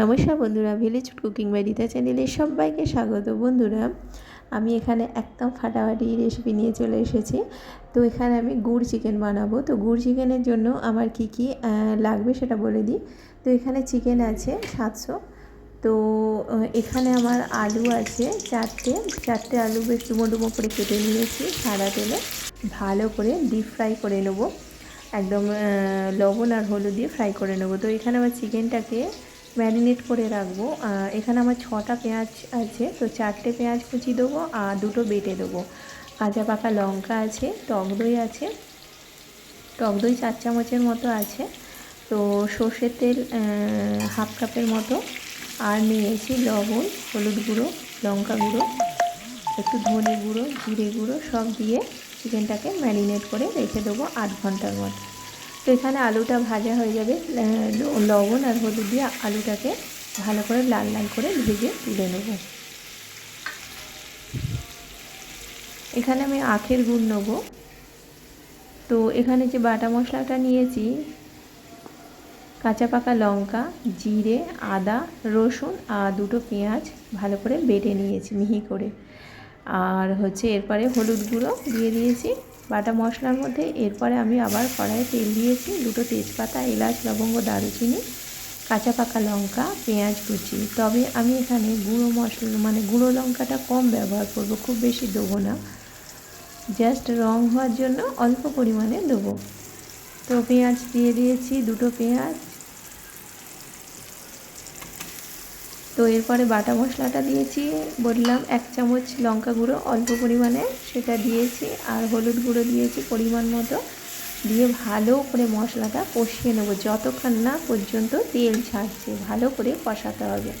নমস্কার বন্ধুরা village cooking বাড়িতে চ্যানেলে সবাইকে স্বাগত। বন্ধুরা, আমি এখানে একদম ফাটাফাটি রেসিপি নিয়ে চলে এসেছি। তো এখানে আমি গুড় চিকেন বানাবো। তো গুড় চিকেনের জন্য আমার কি কি লাগবে সেটা বলে দিই। তো এখানে চিকেন আছে সাতশো। তো এখানে আমার আলু আছে চারটে। চারটে আলু বেশ ডুমো ডুমো করে কেটে নিয়েছি সাদা তেলে। ভালো করে ডিপ ফ্রাই করে নেব। একদম লবণ আর হলুদ দিয়ে ফ্রাই করে নেব। তো এখানে আমার চিকেনটাকে ম্যারিনেট করে রাখব। এখানে আমার ছটা পেঁয়াজ আছে, তো চারটে পেঁয়াজ কুচি দেবো আর দুটো বেটে দেবো। কাঁচা পাকা লঙ্কা আছে, টক দই আছে, টক দই চার চামচের মতো আছে, তো সর্ষের তেল হাফ কাপের মতো, আর নিয়েছি লবণ, হলুদ গুঁড়ো, লঙ্কা গুঁড়ো, একটু ধনে গুঁড়ো, জিরে গুঁড়ো সব দিয়ে চিকেনটাকে ম্যারিনেট করে রেখে দেবো আধ ঘণ্টার মতো। তো এখানে আলুটা ভাজা হয়ে যাবে লবণ আর হলুদ দিয়ে আলুটাকে ভালো করে লাল লাল করে ভেজে তুলে নেব। এখানে আমি আখের গুড় নেব। তো এখানে যে বাটা মশলাটা নিয়েছি, কাঁচা পাকা লঙ্কা, জিরে, আদা, রসুন আর দুটো পেঁয়াজ ভালো করে বেটে নিয়েছি মিহি করে। আর হচ্ছে এরপরে হলুদ গুঁড়ো দিয়ে দিয়েছি। বাটা মশলার মধ্যে, এরপরে আমি আবার কড়াইয়ে তেল দিয়েছি। দুটো তেজপাতা, এলাচ, লবঙ্গ, দারুচিনি, কাঁচা পাকা লঙ্কা, পেঁয়াজ কুচি। তবে আমি এখানে গুঁড়ো মশলা মানে গুঁড়ো লঙ্কাটা কম ব্যবহার করব, খুব বেশি দেবো না। জাস্ট রং হওয়ার জন্য অল্প পরিমাণে দেবো। তো পেঁয়াজ দিয়ে দিয়েছি, দুটো পেঁয়াজ তো এরপরে বাটা মশলাটা দিয়েছি, বললাম এক চামচ লঙ্কা গুঁড়ো অল্প পরিমাণে, সেটা দিয়েছি আর হলুদ গুঁড়ো দিয়েছি পরিমাণ মতো। দিয়ে ভালো করে মশলাটা কষিয়ে নেব, যতক্ষণ না পর্যন্ত তেল ছাড়ছে, ভালো করে কষাতে হবে।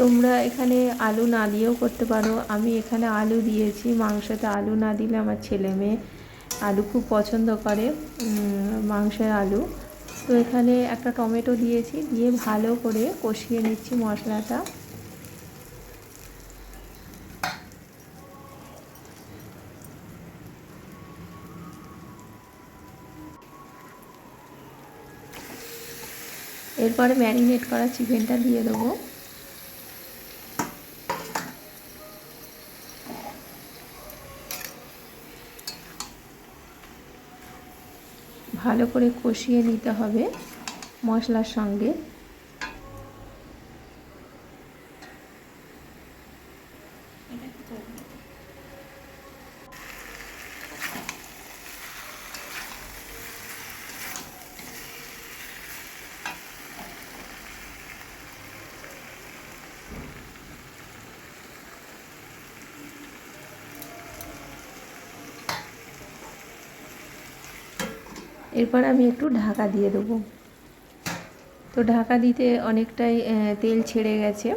তোমরা এখানে আলু না দিয়েও করতে পারো। আমি এখানে আলু দিয়েছি, মাংসতে আলু না দিলে আমার ছেলে মেয়ে আলু খুব পছন্দ করে মাংসের আলু। তো এখানে একটা টমেটো দিয়েছি, দিয়ে ভালো করে কষিয়ে নিচ্ছি মশলাটা। এরপরে ম্যারিনেট করা চিকেনটা দিয়ে দেবো। ভালো করে কষিয়ে নিতে হবে মশলার সঙ্গে। এরপর আমি একটু ঢাকা দিয়ে দেবো। তো ঢাকা দিতে অনেকটাই তেল ছেড়ে গেছে।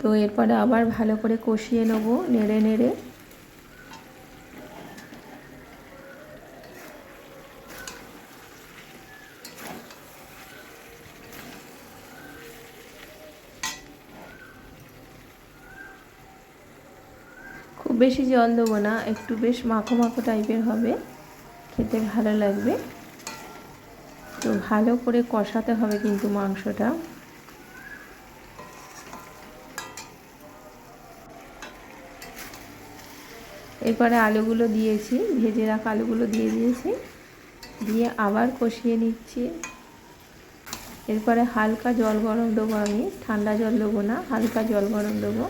তো এরপরে আবার ভালো করে কষিয়ে নেব নেড়ে নেড়ে। খুব বেশি জল দেবো না, একটু বেশ মাখো মাখো টাইপের হবে। খেতে ভালো লাগবে। তো ভালো করে কষাতে হবে কিন্তু মাংসটা। এরপরে আলুগুলো দিয়েছি, ভেজে রাখা আলুগুলো দিয়ে দিয়েছি। দিয়ে আবার কষিয়ে নিচ্ছি। এরপরে হালকা জল গরম দেবো আমি। ঠান্ডা জল দেবো না, হালকা জল গরম দেবো।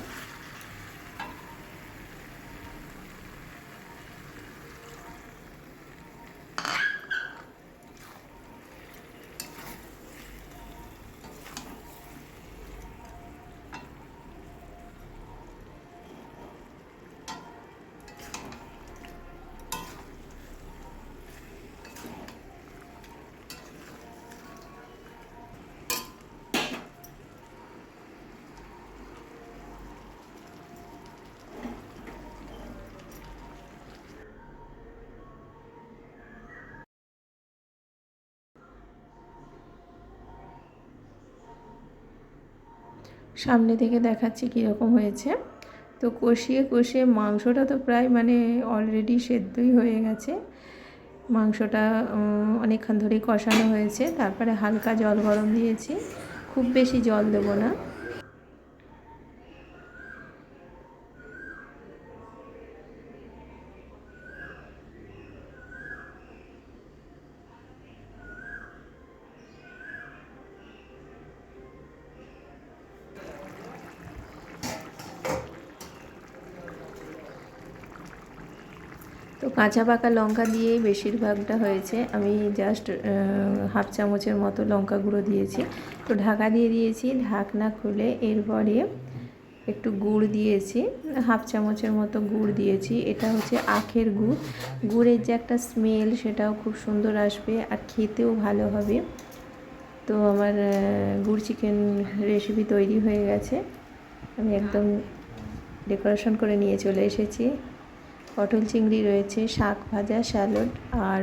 সামনে থেকে দেখাচ্ছি কীরকম হয়েছে। তো কষিয়ে কষিয়ে মাংসটা তো প্রায় মানে অলরেডি সেদ্ধই হয়ে গেছে। মাংসটা অনেকক্ষণ ধরেই কষানো হয়েছে। তারপরে হালকা জল গরম দিয়েছি। খুব বেশি জল দেবো না। তো কাঁচা পাকা লঙ্কা দিয়েই বেশিরভাগটা হয়েছে। আমি জাস্ট হাফ চামচের মতো লঙ্কা গুঁড়ো দিয়েছি। তো ঢাকা দিয়ে দিয়েছি, ঢাকনা খুলে এরপরে একটু গুড় দিয়েছি। হাফ চামচের মতো গুড় দিয়েছি। এটা হচ্ছে আখের গুড়। গুড়ের যে একটা স্মেল সেটাও খুব সুন্দর আসবে আর খেতেও ভালো হবে। তো আমার গুড় চিকেন রেসিপি তৈরি হয়ে গেছে। আমি একদম ডেকোরেশন করে নিয়ে চলে এসেছি। পটল চিংড়ি রয়েছে শাক ভাজা স্যালাড আর